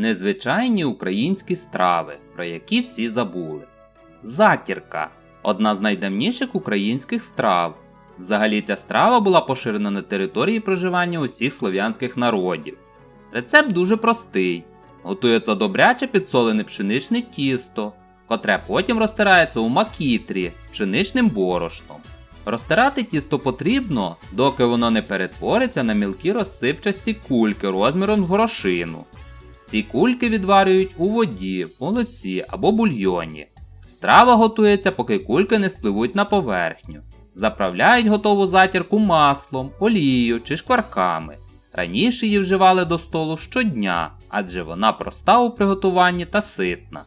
Незвичайні українські страви, про які всі забули. Затірка одна з найдавніших українських страв. Взагалі ця страва була поширена на території проживання усіх слов'янських народів. Рецепт дуже простий. Готується добряче підсолене пшеничне тісто, котре потім розтирається у макітрі з пшеничним борошном. Розтирати тісто потрібно, доки воно не перетвориться на мілкі розсипчасті кульки розміром з горошину. Ці кульки відварюють у воді, молоці або бульйоні. Страва готується, поки кульки не спливуть на поверхню. Заправляють готову затірку маслом, олією чи шкварками. Раніше її вживали до столу щодня, адже вона проста у приготуванні та ситна.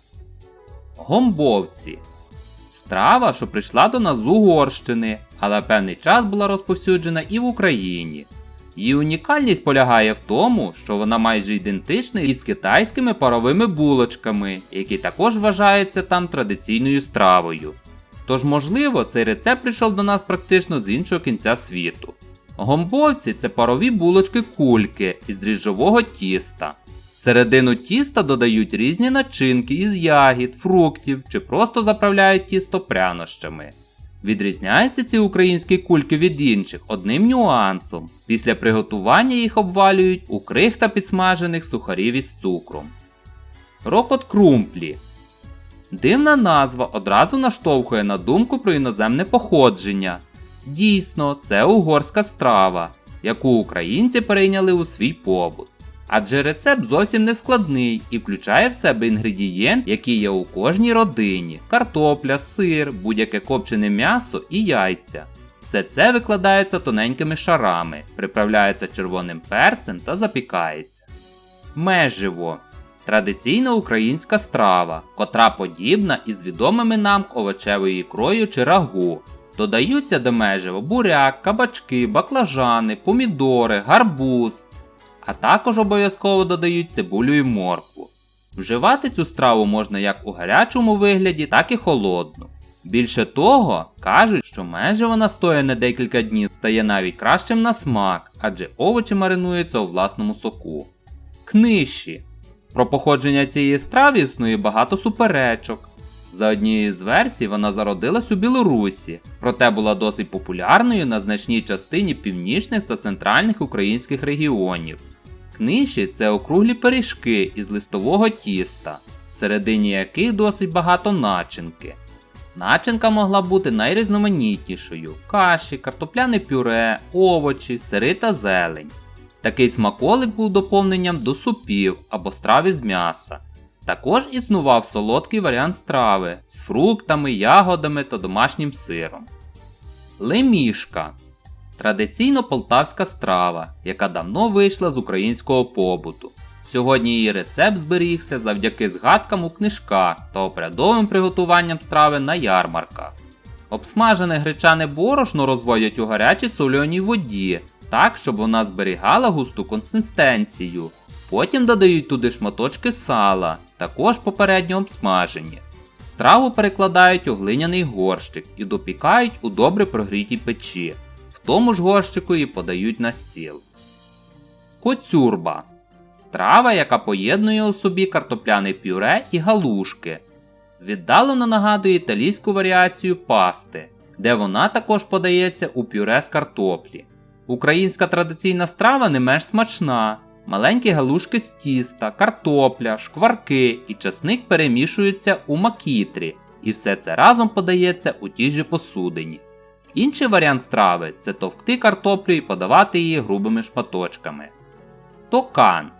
Гомбовці страва, що прийшла до нас з Угорщини, але певний час була розповсюджена і в Україні. Її унікальність полягає в тому, що вона майже ідентична із китайськими паровими булочками, які також вважаються там традиційною стравою. Тож, можливо, цей рецепт прийшов до нас практично з іншого кінця світу. Гомбовці це парові булочки кульки із дріжджового тіста. Всередину тіста додають різні начинки із ягід, фруктів чи просто заправляють тісто прянощами. Відрізняються ці українські кульки від інших одним нюансом. Після приготування їх обвалюють у крихта підсмажених сухарів із цукром. Рокот крумплі. Дивна назва одразу наштовхує на думку про іноземне походження. Дійсно, це угорська страва, яку українці перейняли у свій побут. Адже рецепт зовсім не складний і включає в себе інгредієнт, який є у кожній родині: картопля, сир, будь-яке копчене м'ясо і яйця. Все це викладається тоненькими шарами, приправляється червоним перцем та запікається. Меживо традиційна українська страва, котра подібна із відомими нам овочевою ікрою чи рагу. Додаються до межива буряк, кабачки, баклажани, помідори, гарбуз, а також обов'язково додають цибулю і моркву. Вживати цю страву можна як у гарячому вигляді, так і холодну. Більше того, кажуть, що меживо настояне декілька днів стає навіть кращим на смак, адже овочі маринуються у власному соку. Книші. Про походження цієї страви існує багато суперечок. За однією з версій, вона зародилась у Білорусі, проте була досить популярною на значній частині північних та центральних українських регіонів. Книші це округлі пиріжки із листового тіста, всередині яких досить багато начинки. Начинка могла бути найрізноманітнішою: каші, картопляне пюре, овочі, сири та зелень. Такий смаколик був доповненням до супів або страв із м'яса. Також існував солодкий варіант страви з фруктами, ягодами та домашнім сиром. Лемішка традиційно полтавська страва, яка давно вийшла з українського побуту. Сьогодні її рецепт зберігся завдяки згадкам у книжках та обрядовим приготуванням страви на ярмарках. Обсмажене гречане борошно розводять у гарячій сольоній воді, так, щоб вона зберігала густу консистенцію. Потім додають туди шматочки сала, також попередньо обсмажені. Страву перекладають у глиняний горщик і допікають у добре прогрітій печі. Тому ж горщику її подають на стіл. Коцюрба страва, яка поєднує у собі картопляне пюре і галушки. Віддалено нагадує італійську варіацію пасти, де вона також подається у пюре з картоплі. Українська традиційна страва не менш смачна. Маленькі галушки з тіста, картопля, шкварки і часник перемішуються у макітрі, і все це разом подається у тій же посудині. Інший варіант страви це товкти картоплю і подавати її грубими шматочками. Токан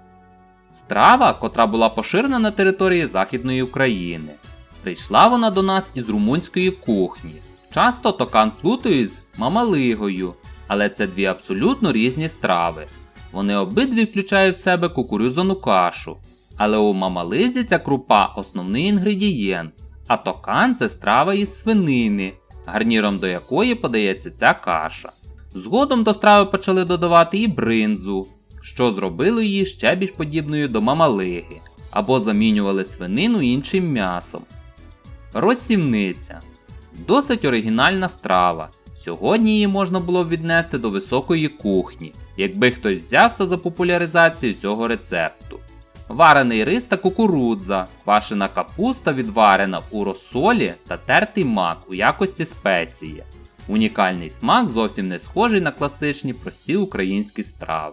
страва, котра була поширена на території Західної України. Прийшла вона до нас із румунської кухні. Часто токан плутають з мамалигою, але це дві абсолютно різні страви. Вони обидві включають в себе кукурузану кашу. Але у мамализі ця крупа основний інгредієнт, а токан це страва із свинини, гарніром до якої подається ця каша. Згодом до страви почали додавати і бринзу, що зробило її ще більш подібною до мамалиги, або замінювали свинину іншим м'ясом. Розсівниця досить оригінальна страва. Сьогодні її можна було б віднести до високої кухні, якби хтось взявся за популяризацію цього рецепту. Варений рис та кукурудза, квашена капуста відварена у розсолі та тертий мак у якості спеції. Унікальний смак зовсім не схожий на класичні прості українські страви.